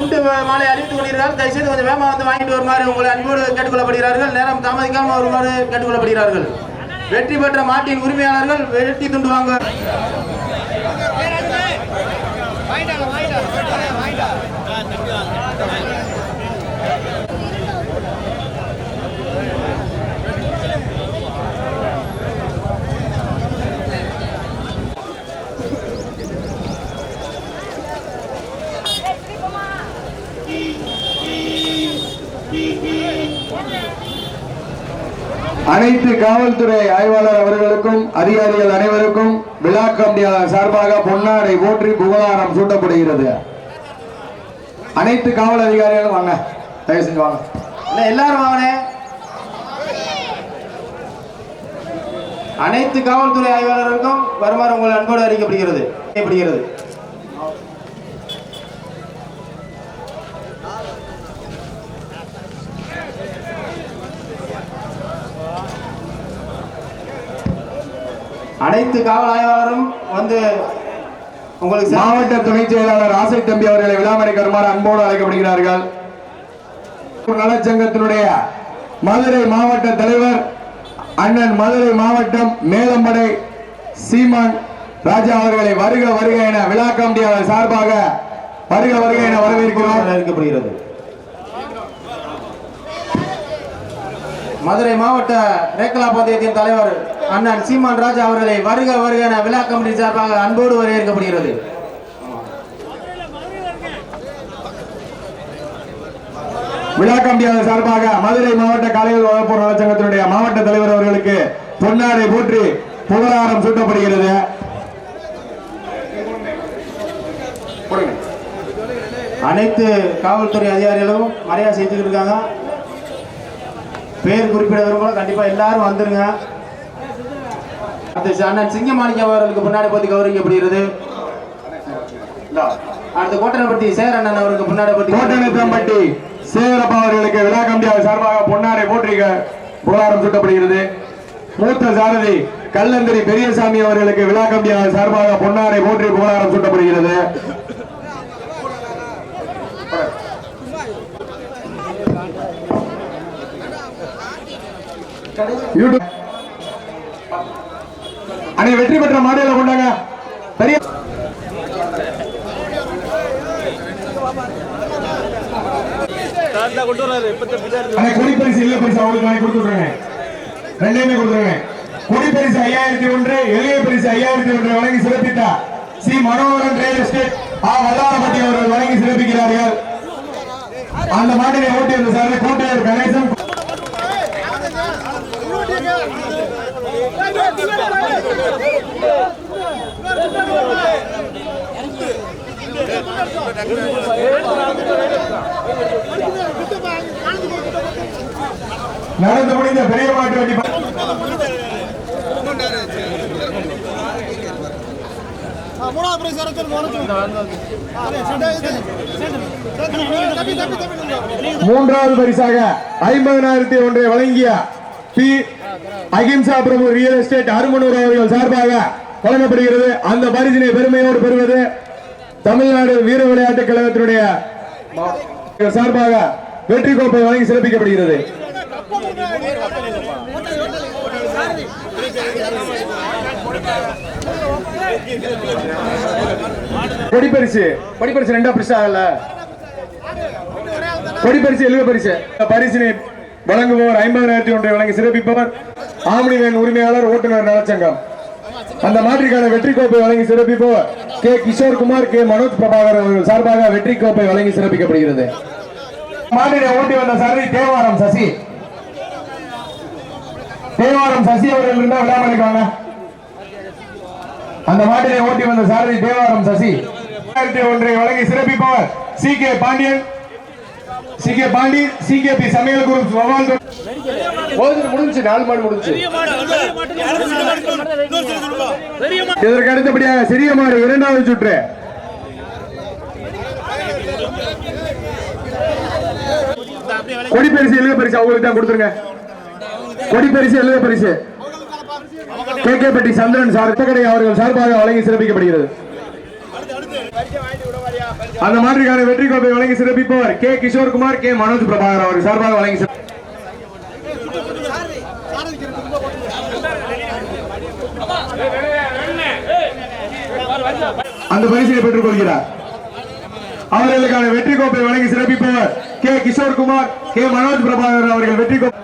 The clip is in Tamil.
மாலை அறிவித்துக் கொள்கிறார்கள் தயவுசெய்து கொஞ்சம் வேகமாக வந்து வாங்கிட்டு வருமாறு உங்களை அன்போடு கேட்டுக்கொள்ளப்படுகிறார்கள். நேரம் தாமதிக்காமல் வருமாறு கேட்டுக்கொள்ளப்படுகிறார்கள். வெற்றி பெற்ற மாட்டின் உரிமையாளர்கள் வெட்டி துண்டு வாங்க. அனைத்து காவல்துறை ஆய்வாளர் அவர்களுக்கும் அதிகாரிகள் அனைவருக்கும் விழா கமிட்டியாளர் சார்பாக பொன்னாடை போற்றி புகழாரம் சூட்டப்படுகிறது. அனைத்து காவல் அதிகாரிகளும் வாங்க. தயவு செஞ்சு வாங்க. எல்லாரும் வாங்கினே அனைத்து காவல்துறை ஆய்வாளர்களுக்கும் வருமாறு உங்கள் அன்போடு அறிவிக்கப்படுகிறது. அறிவிக்கப்படுகிறது அனைத்து காவல் ஆய்வாளரும் வந்து உங்களுக்கு மாவட்ட துணை செயலாளர் ஆசை தம்பி அவர்களை விழாமறை கருமாறு அன்போடு அழைக்கப்படுகிறார்கள். நலச்சங்கத்தினுடைய மதுரை மாவட்ட தலைவர் அண்ணன் மதுரை மாவட்டம் மேலம்படை சீமான் ராஜா அவர்களை வருக வருக என விழா கமிட்டியாளர் சார்பாக வருக வருக என வரவேற்கிறோம். மதுரை மாவட்ட ரேக்கலா பந்தயத்தின் தலைவர் அண்ணன் சீமான் ராஜா அவர்களை வருக வருக என விழா கமிட்டி சார்பாக அன்போடு வரவேற்கப்படுகிறது. விழா கமிட்டியாளர் சார்பாக மதுரை மாவட்ட கலைகள் வளர்ப்பு நலச்சங்கத்தினுடைய மாவட்ட தலைவர் அவர்களுக்கு பொன்னாடை போற்றி புகழாரம் சூட்டப்படுகிறது. அனைத்து காவல்துறை அதிகாரிகளும் மரியாதை செஞ்சுக்கிட்டு இருக்காங்க. பேர் குறிப்பிட விரும்பல கண்டிப்பா எல்லாரும் வந்துருங்க. அடுத்து அண்ணன் சிங்கமாணிக்கம் அவர்களுக்கு முன்னாடி பத்தி கௌரவிக்கப்படுகிறது இந்தா. அடுத்து கோட்டனப்பட்டி சேர அண்ணன் அவருக்கு முன்னாடி பத்தி கோட்டனப்பட்டி சேரப்பா அவர்களுக்கு விழா கமிட்டியாளர் சார்பாக பொன்னாரை போற்றிக புகழாரம் சூட்டப்படுகிறது. மூத்த சாரதி கல்லந்தரி பெரியசாமி அவர்களுக்கு விழா கமிட்டியாளர் சார்பாக பொன்னாரை போற்றி புகழாரம் சூட்டப்படுகிறது. யூடியூப். அன்னை வெற்றி பெற்ற மாநில கொண்டாங்க. பெரிய கொடிப்பரிசு இல்ல பரிசு அவங்களுக்கு வாங்கி கொடுத்துருங்க ரெண்டையுமே கொடுத்துருங்க கொடிப்பரிசு ஐயாயிரத்தி ஒன்று எளிய பரிசு ஐயாயிரத்தி ஒன்று வழங்கி சிறப்பித்த சி. மனோகரன் ரியல் எஸ்டேட் ஆ. வல்லாரப்பட்டி அவர்கள் வழங்கி சிறப்பிக்கிறார்கள். அந்த மாட்டினை ஓட்டி வந்த சார் கூட்டையர் கணேசன் நடந்து முடிந்த பெரிய மாட்டு வண்டி மூணாவது பிரைஸ் மூன்றாவது பரிசாக ஐம்பதனாயிரத்தி ஒன்றை வழங்கிய P Ahimsa Prabhu real estate Arumanur அவர்கள் சார்பாக வழங்கப்படுகிறது. அந்த பரிசினை பெருமையோடு பெறுவது தமிழ்நாடு வீர விளையாட்டுக் கழகத்தினுடைய சார்பாக வெற்றி கோப்பை வழங்கி சிறப்பிக்கப்படுகிறது. கொடிப்பரிசு கொடிப்பரிசு ரெண்டா பரிசு ஆகல. கொடிப்பரிசு எழுத பரிசு. பரிசினை வழங்குபவர் ஐம்பதாயிரத்தி ஒன்றை வழங்கி சிறப்பிப்பவர் ஆம்னிவேன் உரிமையாளர் ஓட்டுநர் நலச்சங்கம். அந்த மாற்றிக்கான வெற்றி கோப்பை வழங்கி சிறப்பிப்பவர் கே கிஷோர் குமார் கே மனோஜ் பிரபாகர் அவர்கள் சார்பாக வெற்றி கோப்பை வழங்கி சிறப்பிக்கப்படுகிறது. மாட்டினை ஓட்டி வந்த சாரதி தேவாரம் சசி. தேவாரம் சசி அவர்கள் இருந்தா விடாமல் வாங்க அந்த மாட்டினை ஓட்டி வந்த சாரதி தேவாரம் சசி. ஒன்றை வழங்கி சிறப்பிப்பவர் C K Pandian. C K Pandi C K P சமையல் குரூப் வவால் போதும் முடிஞ்சு நாலு மாடு முடிஞ்சு. இதற்கு அடுத்தபடியாக சிறிய மாடு இரண்டாவது சுற்று. கொடி பரிசு எழுத பரிசு அவங்களுக்கு தான் கொடுத்துருங்க. கொடி பரிசு எழுத பரிசு. கே கே பட்டி சந்திரன் சார் கடை அவர்கள் சார்பாக வழங்கி சிறப்பிக்கப்படுகிறது. அந்த மாதிரிக்கான வெற்றி கோப்பை வழங்கி சிறப்பிப்பவர் கே. கிஷோர்குமார் கே. மனோஜ் பிரபாகர் அவர்கள். சார்பாக வழங்கி அந்த பரிசீலனை பெற்றுக் கொள்கிறார். அவர்களுக்கான வெற்றி கோப்பை வழங்கி சிறப்பிப்பவர் கே. கிஷோர்குமார் கே. மனோஜ் பிரபாகர் அவர்கள். வெற்றி கோப்பை